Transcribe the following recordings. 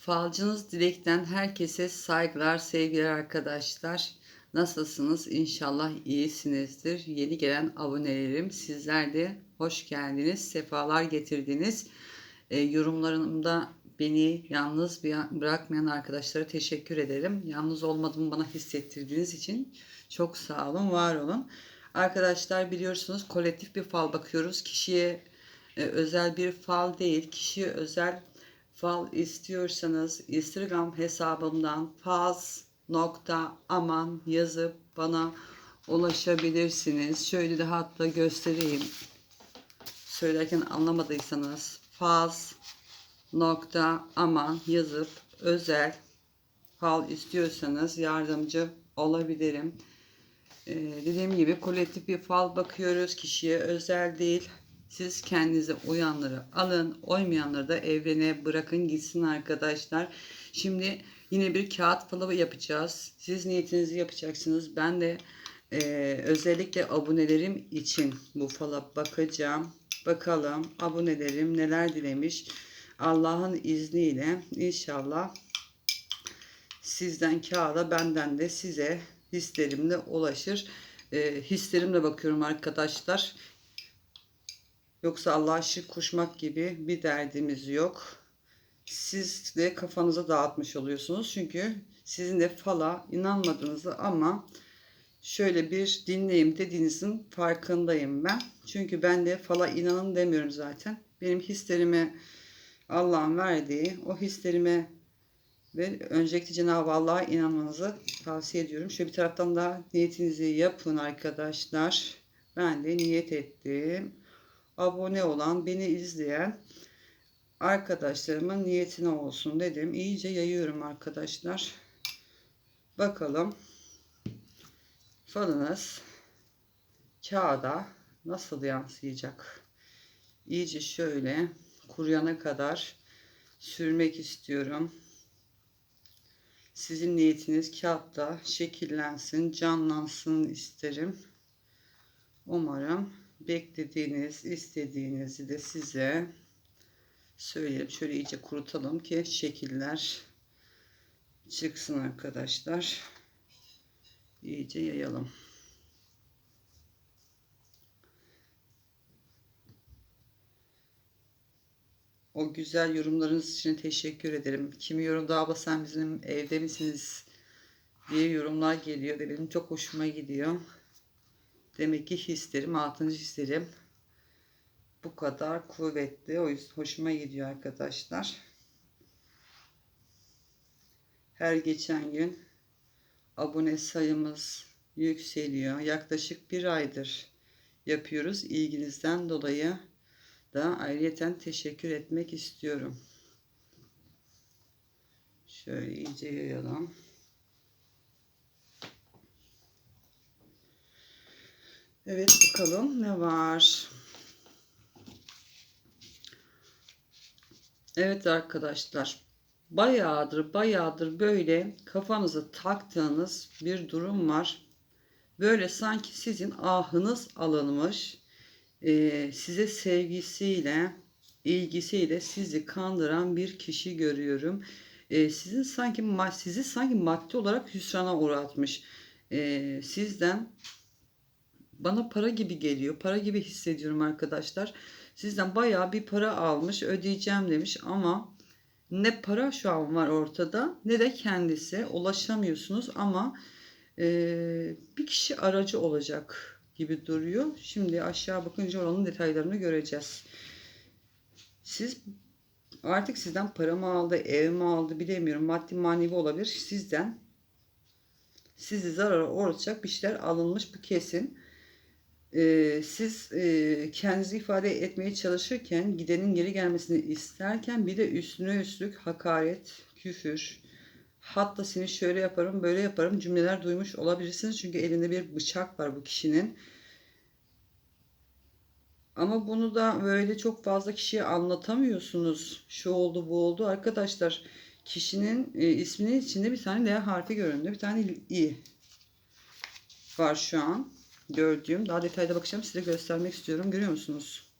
Falcınız Dilek'ten herkese saygılar, sevgiler arkadaşlar. Nasılsınız? İnşallah iyisinizdir. Yeni gelen abonelerim sizler de hoş geldiniz, sefalar getirdiniz. E, yorumlarımda beni yalnız bırakmayan arkadaşlara teşekkür ederim. Yalnız olmadığımı bana hissettirdiğiniz için çok sağ olun, var olun. Arkadaşlar biliyorsunuz kolektif bir fal bakıyoruz. Kişiye e, özel bir fal değil, kişiye özel fal istiyorsanız Instagram hesabımdan faz nokta aman yazıp bana ulaşabilirsiniz. Şöyle de hatta göstereyim. Söylerken anlamadıysanız faz nokta aman yazıp özel fal istiyorsanız yardımcı olabilirim. Ee, dediğim gibi kolektif bir fal bakıyoruz. Kişiye özel değil. Siz kendinize uyanları alın. Uymayanları da evrene bırakın gitsin arkadaşlar. Şimdi yine bir kağıt falı yapacağız. Siz niyetinizi yapacaksınız. Ben de e, özellikle abonelerim için bu fala bakacağım. Bakalım abonelerim neler dilemiş. Allah'ın izniyle inşallah sizden kağıda benden de size hislerimle ulaşır. E, hislerimle bakıyorum arkadaşlar. Yoksa Allah'a şirk koşmak gibi bir derdimiz yok. Siz de kafanıza dağıtmış oluyorsunuz. Çünkü sizin de fala inanmadığınızı ama şöyle bir dinleyim dediğinizin farkındayım ben. Çünkü ben de fala inanın demiyorum zaten. Benim hislerime Allah'ın verdiği o hislerime ve öncelikle Cenab-ı Allah'a inanmanızı tavsiye ediyorum. Şöyle bir taraftan da niyetinizi yapın arkadaşlar. Ben de niyet ettim. Abone olan, beni izleyen arkadaşlarımın niyetine olsun dedim. İyice yayıyorum arkadaşlar. Bakalım falınız kağıda nasıl yansıyacak? İyice şöyle kuruyana kadar sürmek istiyorum. Sizin niyetiniz kağıtta şekillensin, canlansın isterim. Umarım beklediğiniz, istediğinizi de size söyleyelim. Şöyle iyice kurutalım ki şekiller çıksın arkadaşlar. İyice yayalım. O güzel yorumlarınız için teşekkür ederim. Kimi yorumda abla sen bizim evde misiniz diye yorumlar geliyor. ve Benim çok hoşuma gidiyor. Demek ki hislerim, altıncı hislerim bu kadar kuvvetli. O yüzden hoşuma gidiyor arkadaşlar. Her geçen gün abone sayımız yükseliyor. Yaklaşık bir aydır yapıyoruz. İlginizden dolayı da ayrıyeten teşekkür etmek istiyorum. Şöyle iyice yayalım. Evet bakalım ne var. Evet arkadaşlar. Bayağıdır bayağıdır böyle kafanıza taktığınız bir durum var. Böyle sanki sizin ahınız alınmış. e, size sevgisiyle, ilgisiyle sizi kandıran bir kişi görüyorum. E, sizin sanki sizi sanki maddi olarak hüsrana uğratmış. E, sizden bana para gibi geliyor. Para gibi hissediyorum arkadaşlar. Sizden bayağı bir para almış, ödeyeceğim demiş ama ne para şu an var ortada ne de kendisi ulaşamıyorsunuz ama e, bir kişi aracı olacak gibi duruyor. Şimdi aşağı bakınca oranın detaylarını göreceğiz. Siz artık sizden para mı aldı, ev mi aldı bilemiyorum. Maddi manevi olabilir. Sizden sizi zarara uğratacak bir şeyler alınmış bu kesin. Siz kendinizi ifade etmeye çalışırken gidenin geri gelmesini isterken bir de üstüne üstlük hakaret, küfür, hatta seni şöyle yaparım böyle yaparım cümleler duymuş olabilirsiniz. Çünkü elinde bir bıçak var bu kişinin. Ama bunu da böyle çok fazla kişiye anlatamıyorsunuz. Şu oldu bu oldu. Arkadaşlar kişinin e, isminin içinde bir tane L harfi göründü. Bir tane I var şu an gördüğüm. Daha detaylı bakacağım. Size göstermek istiyorum. Görüyor musunuz?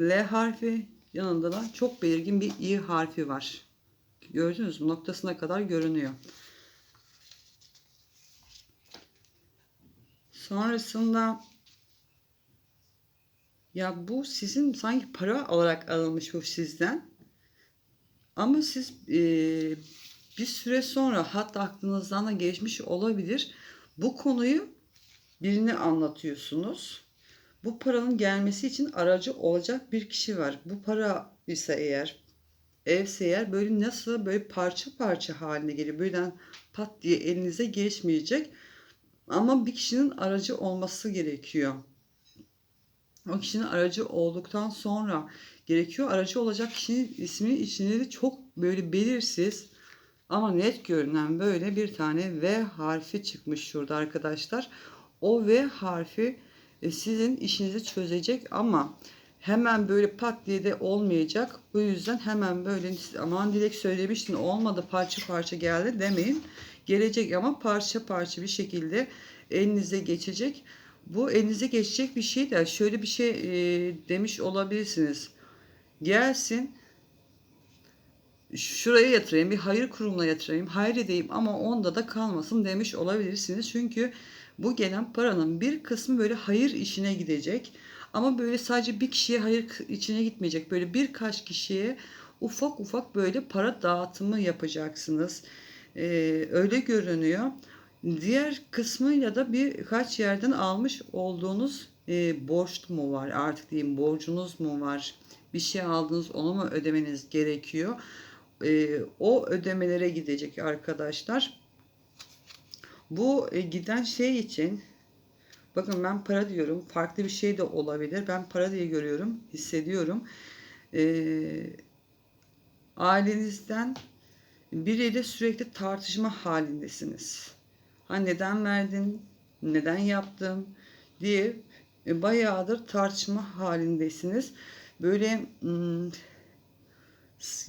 L harfi yanında da çok belirgin bir I harfi var. Gördünüz mü? Noktasına kadar görünüyor. Sonrasında ya bu sizin sanki para olarak alınmış bu sizden. Ama siz e, bir süre sonra hatta aklınızdan da geçmiş olabilir. Bu konuyu birine anlatıyorsunuz. Bu paranın gelmesi için aracı olacak bir kişi var. Bu para ise eğer evse eğer böyle nasıl böyle parça parça haline geliyor. Birden pat diye elinize geçmeyecek. Ama bir kişinin aracı olması gerekiyor. O kişinin aracı olduktan sonra gerekiyor. Aracı olacak kişinin ismi içinde de çok böyle belirsiz ama net görünen böyle bir tane V harfi çıkmış şurada arkadaşlar. O V harfi e, sizin işinizi çözecek ama hemen böyle pat diye de olmayacak. Bu yüzden hemen böyle aman direkt söylemiştin olmadı parça parça geldi demeyin. Gelecek ama parça parça bir şekilde elinize geçecek. Bu elinize geçecek bir şey de şöyle bir şey e, demiş olabilirsiniz. Gelsin şuraya yatırayım, bir hayır kurumuna yatırayım, hayır edeyim ama onda da kalmasın demiş olabilirsiniz. Çünkü bu gelen paranın bir kısmı böyle hayır işine gidecek. Ama böyle sadece bir kişiye hayır içine gitmeyecek. Böyle birkaç kişiye ufak ufak böyle para dağıtımı yapacaksınız. Ee, öyle görünüyor. Diğer kısmıyla da birkaç yerden almış olduğunuz e, borç mu var artık diyeyim borcunuz mu var? Bir şey aldınız onu mu ödemeniz gerekiyor? E, o ödemelere gidecek arkadaşlar. Bu e, giden şey için bakın ben para diyorum. Farklı bir şey de olabilir. Ben para diye görüyorum, hissediyorum. E, ailenizden biriyle sürekli tartışma halindesiniz. Ha neden verdin, neden yaptım diye e, bayağıdır tartışma halindesiniz. Böyle hmm,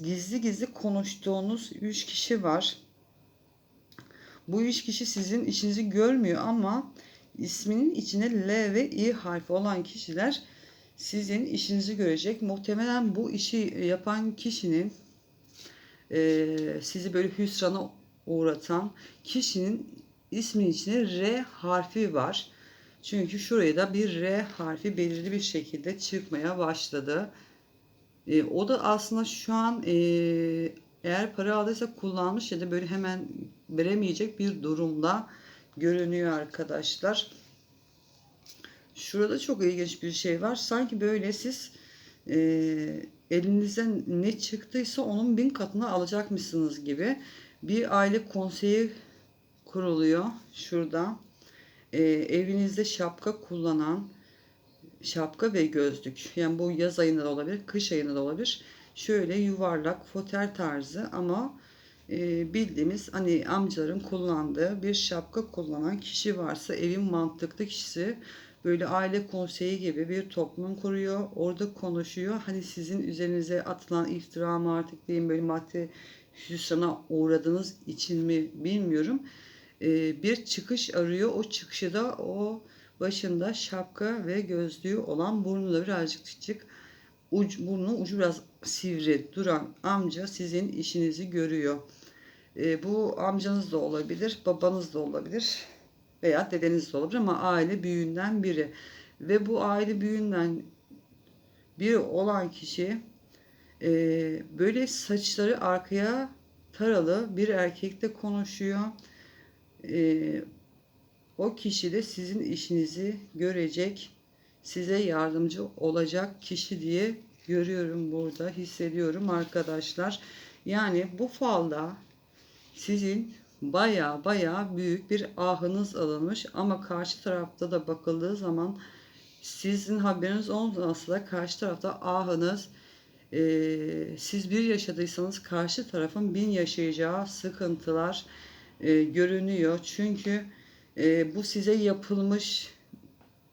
gizli gizli konuştuğunuz üç kişi var. Bu üç kişi sizin işinizi görmüyor ama isminin içine L ve I harfi olan kişiler sizin işinizi görecek. Muhtemelen bu işi yapan kişinin e, sizi böyle hüsrana uğratan kişinin ismin içine R harfi var. Çünkü şuraya da bir R harfi belirli bir şekilde çıkmaya başladı. E, o da aslında şu an e, eğer para aldıysa kullanmış ya da böyle hemen veremeyecek bir durumda görünüyor arkadaşlar. Şurada çok ilginç bir şey var. Sanki böyle siz e, elinizden ne çıktıysa onun bin katını alacakmışsınız gibi bir aile konseyi kuruluyor. Şurada e, evinizde şapka kullanan şapka ve gözlük. Yani bu yaz ayında da olabilir, kış ayında da olabilir. Şöyle yuvarlak foter tarzı ama e, bildiğimiz hani amcaların kullandığı bir şapka kullanan kişi varsa evin mantıklı kişisi böyle aile konseyi gibi bir toplum kuruyor. Orada konuşuyor. Hani sizin üzerinize atılan iftira mı artık diyeyim böyle madde hüsrana uğradığınız için mi bilmiyorum. E, bir çıkış arıyor. O çıkışı da o başında şapka ve gözlüğü olan burnu da birazcık küçük ucu, burnu ucu biraz sivri duran amca sizin işinizi görüyor. E, bu amcanız da olabilir, babanız da olabilir veya dedeniz de olabilir ama aile büyüğünden biri. Ve bu aile büyüğünden biri olan kişi e, böyle saçları arkaya taralı bir erkekle konuşuyor. E, o kişi de sizin işinizi görecek, size yardımcı olacak kişi diye görüyorum burada, hissediyorum arkadaşlar. Yani bu falda sizin baya baya büyük bir ahınız alınmış ama karşı tarafta da bakıldığı zaman sizin haberiniz olmasa da karşı tarafta ahınız e, siz bir yaşadıysanız karşı tarafın bin yaşayacağı sıkıntılar e, görünüyor. Çünkü e, bu size yapılmış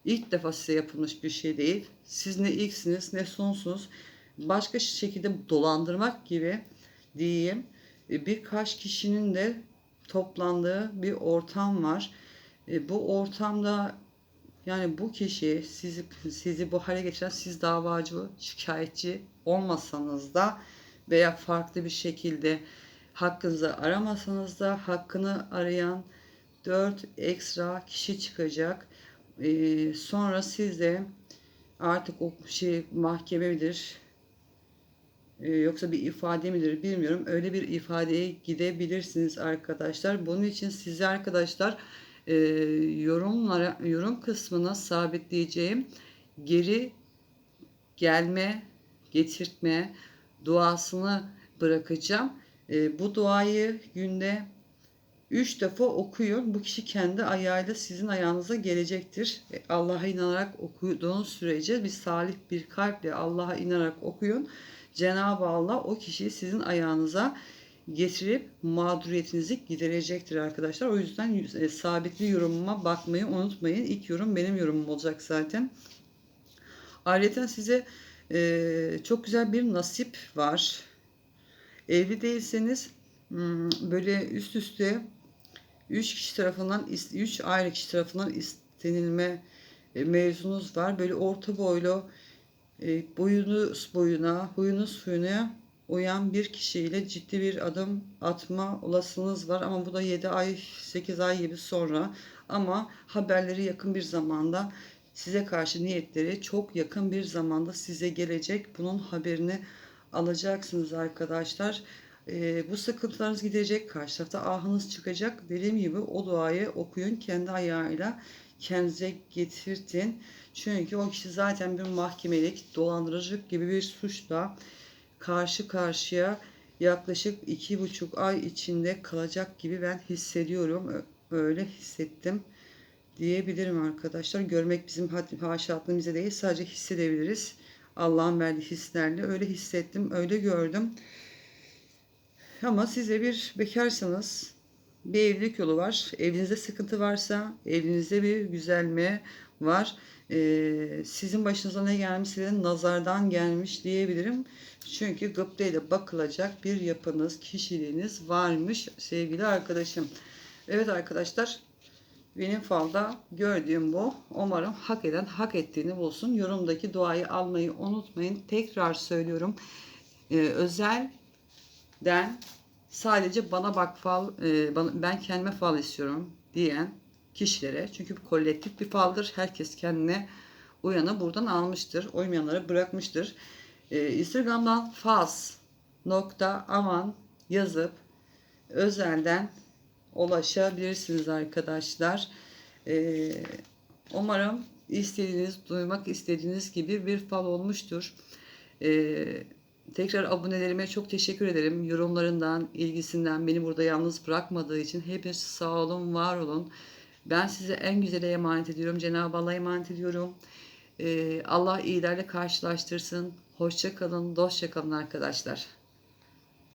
ilk defa size yapılmış bir şey değil. Siz ne ilksiniz ne sonsunuz. Başka şekilde dolandırmak gibi diyeyim. E, birkaç kişinin de toplandığı bir ortam var. E, bu ortamda yani bu kişi sizi sizi bu hale getiren siz davacı, şikayetçi olmasanız da veya farklı bir şekilde hakkınızı aramasanız da hakkını arayan 4 ekstra kişi çıkacak. Ee, sonra siz de artık o şey mahkeme midir e, yoksa bir ifade midir bilmiyorum. Öyle bir ifadeye gidebilirsiniz arkadaşlar. Bunun için size arkadaşlar e, yorumlara yorum kısmına sabitleyeceğim geri gelme, getirtme duasını bırakacağım. E, bu duayı günde 3 defa okuyun. Bu kişi kendi ayağıyla sizin ayağınıza gelecektir. E, Allah'a inanarak okuduğunuz sürece bir salih bir kalple Allah'a inanarak okuyun. Cenab-ı Allah o kişiyi sizin ayağınıza getirip mağduriyetinizi giderecektir arkadaşlar. O yüzden e, sabitli yorumuma bakmayı unutmayın. İlk yorum benim yorumum olacak zaten. Ayrıca size e, çok güzel bir nasip var. Evli değilseniz hmm, böyle üst üste 3 kişi tarafından 3 ayrı kişi tarafından istenilme e, mevzunuz var. Böyle orta boylu e, boyunuz boyuna, huyunuz suyuna uyan bir kişiyle ciddi bir adım atma olasılığınız var. Ama bu da 7 ay, 8 ay gibi sonra. Ama haberleri yakın bir zamanda size karşı niyetleri çok yakın bir zamanda size gelecek. Bunun haberini alacaksınız arkadaşlar. E, bu sıkıntılarınız gidecek. Karşı tarafta ahınız çıkacak. Dediğim gibi o duayı okuyun. Kendi ayağıyla kendinize getirtin. Çünkü o kişi zaten bir mahkemelik, dolandırıcılık gibi bir suçla karşı karşıya yaklaşık iki buçuk ay içinde kalacak gibi ben hissediyorum. Öyle hissettim diyebilirim arkadaşlar. Görmek bizim haşa aklımıza değil sadece hissedebiliriz. Allah'ın verdiği hislerle öyle hissettim, öyle gördüm. Ama size bir bekarsanız bir evlilik yolu var. Evlinizde sıkıntı varsa evlinizde bir güzelme var. Ee, sizin başınıza ne gelmiş size nazardan gelmiş diyebilirim. Çünkü gıpteyle bakılacak bir yapınız, kişiliğiniz varmış sevgili arkadaşım. Evet arkadaşlar benim falda gördüğüm bu. Umarım hak eden hak ettiğini bulsun. Yorumdaki duayı almayı unutmayın. Tekrar söylüyorum. Ee, özelden sadece bana bak fal, e, bana, ben kendime fal istiyorum diyen kişilere. Çünkü bu kolektif bir faldır. Herkes kendine uyanı buradan almıştır. Uymayanları bırakmıştır. Ee, Instagram'dan faz nokta aman yazıp özelden ulaşabilirsiniz arkadaşlar. Ee, umarım istediğiniz, duymak istediğiniz gibi bir fal olmuştur. Ee, tekrar abonelerime çok teşekkür ederim. Yorumlarından, ilgisinden, beni burada yalnız bırakmadığı için hepiniz sağ olun, var olun. Ben size en güzele emanet ediyorum. Cenab-ı Allah'a emanet ediyorum. Ee, Allah iyilerle karşılaştırsın. Hoşça kalın, dostça kalın arkadaşlar.